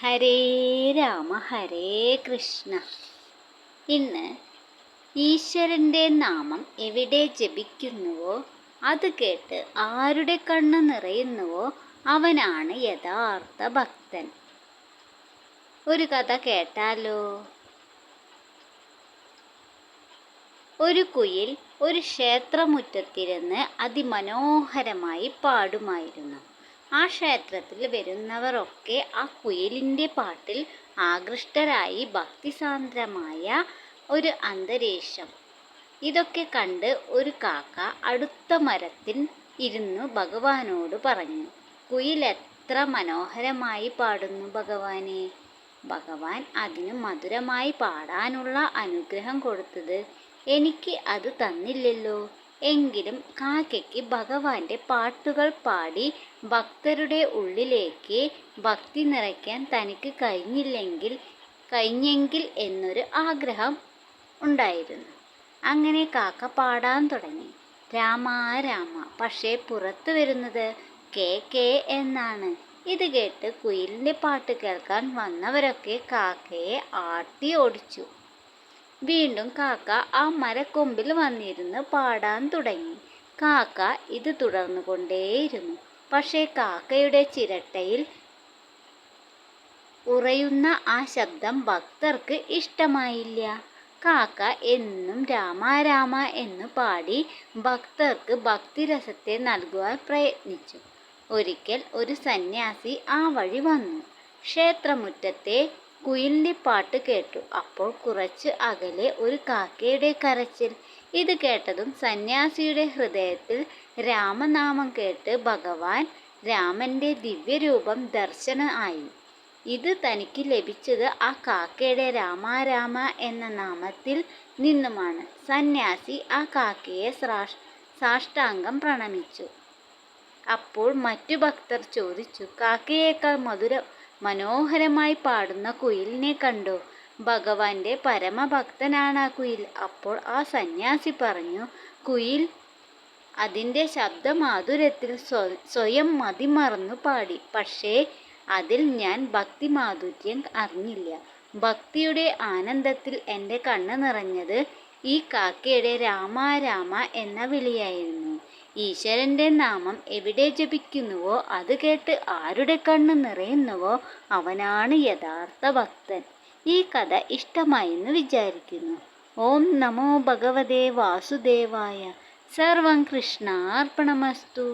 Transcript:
ഹരേ രാമ ഹരേ കൃഷ്ണ. ഇന്ന് ഈശ്വരന്റെ നാമം എവിടെ ജപിക്കുന്നുവോ അത് കേട്ട് ആരുടെ കണ്ണ് നിറയുന്നുവോ അവനാണ് യഥാർത്ഥ ഭക്തൻ. ഒരു കഥ കേട്ടാലോ? ഒരു കുയിൽ ഒരു ക്ഷേത്രമുറ്റത്തിരുന്ന് അതിമനോഹരമായി പാടുമായിരുന്നു. ആ ക്ഷേത്രത്തിൽ വരുന്നവരൊക്കെ ആ കുയിലിന്റെ പാട്ടിൽ ആകൃഷ്ടരായി ഭക്തിസാന്ദ്രമായ ഒരു അന്തരീക്ഷം. ഇതൊക്കെ കണ്ട് ഒരു കാക്ക അടുത്ത മരത്തിൽ ഇരുന്നു ഭഗവാനോട് പറഞ്ഞു കുയിൽ എത്ര മനോഹരമായി പാടുന്നു ഭഗവാനെ. ഭഗവാൻ അതിന് മധുരമായി പാടാനുള്ള അനുഗ്രഹം കൊടുത്തത് എനിക്ക് അത് തന്നില്ലല്ലോ. എങ്കിലും കാക്കയ്ക്ക് ഭഗവാന്റെ പാട്ടുകൾ പാടി ഭക്തരുടെ ഉള്ളിലേക്ക് ഭക്തി നിറയ്ക്കാൻ തനിക്ക് കഴിഞ്ഞില്ലെങ്കിൽ കഴിഞ്ഞെങ്കിൽ എന്നൊരു ആഗ്രഹം ഉണ്ടായിരുന്നു. അങ്ങനെ കാക്ക പാടാൻ തുടങ്ങി. രാമ രാമ പക്ഷേ പുറത്തു വരുന്നത് കെ കെ എന്നാണ്. ഇത് കേട്ട് കുയിലിന്റെ പാട്ട് കേൾക്കാൻ വന്നവരൊക്കെ കാക്കയെ ആട്ടി ഓടിച്ചു. വീണ്ടും കാക്ക ആ മരക്കൊമ്പിൽ വന്നിരുന്ന് പാടാൻ തുടങ്ങി. കാക്ക ഇത് തുടർന്നു കൊണ്ടേയിരുന്നു. പക്ഷേ കാക്കയുടെ ചിരട്ടയിൽ ഉറയുന്ന ആ ശബ്ദം ഭക്തർക്ക് ഇഷ്ടമായില്ല. കാക്ക എന്നും രാമ രാമ എന്ന് പാടി ഭക്തർക്ക് ഭക്തിരസത്തെ നൽകുവാൻ പ്രയത്നിച്ചു. ഒരിക്കൽ ഒരു സന്യാസി ആ വഴി വന്നു. ക്ഷേത്രമുറ്റത്തെ കുയിലിന്റെ പാട്ട് കേട്ടു. അപ്പോൾ കുറച്ച് അകലെ ഒരു കാക്കയുടെ കരച്ചിൽ. ഇത് കേട്ടതും സന്യാസിയുടെ ഹൃദയത്തിൽ രാമനാമം കേട്ട് ഭഗവാൻ രാമന്റെ ദിവ്യരൂപം ദർശനം ആയി. ഇത് തനിക്ക് ലഭിച്ചത് ആ കാക്കയുടെ രാമാരാമ എന്ന നാമത്തിൽ നിന്നുമാണ്. സന്യാസി ആ കാക്കയെ സാഷ്ടാംഗം പ്രണമിച്ചു. അപ്പോൾ മറ്റു ഭക്തർ ചോദിച്ചു കാക്കയേക്കാൾ മധുര മനോഹരമായി പാടുന്ന കുയിലിനെ കണ്ടു. ഭഗവാന്റെ പരമഭക്തനാണ് ആ കുയിൽ. അപ്പോൾ ആ സന്യാസി പറഞ്ഞു കുയിൽ അതിന്റെ ശബ്ദമാധുര്യത്തിൽ സ്വയം മതിമറന്നു പാടി. പക്ഷേ അതിൽ ഞാൻ ഭക്തി മാധുര്യം അറിഞ്ഞില്ല. ഭക്തിയുടെ ആനന്ദത്തിൽ എന്റെ കണ്ണ് നിറഞ്ഞത് ഈ കാക്കയുടെ രാമ രാമ എന്ന വിളിയായിരുന്നു. ഈശ്വരന്റെ നാമം എവിടെ ജപിക്കുന്നുവോ അത് കേട്ട് ആരുടെ കണ്ണ് നിറയുന്നുവോ അവനാണ് യഥാർത്ഥ ഭക്തൻ. ഈ കഥ ഇഷ്ടമായെന്ന് വിചാരിക്കുന്നു. ഓം നമോ ഭഗവതേ വാസുദേവായ. സർവം കൃഷ്ണാർപ്പണമസ്തു.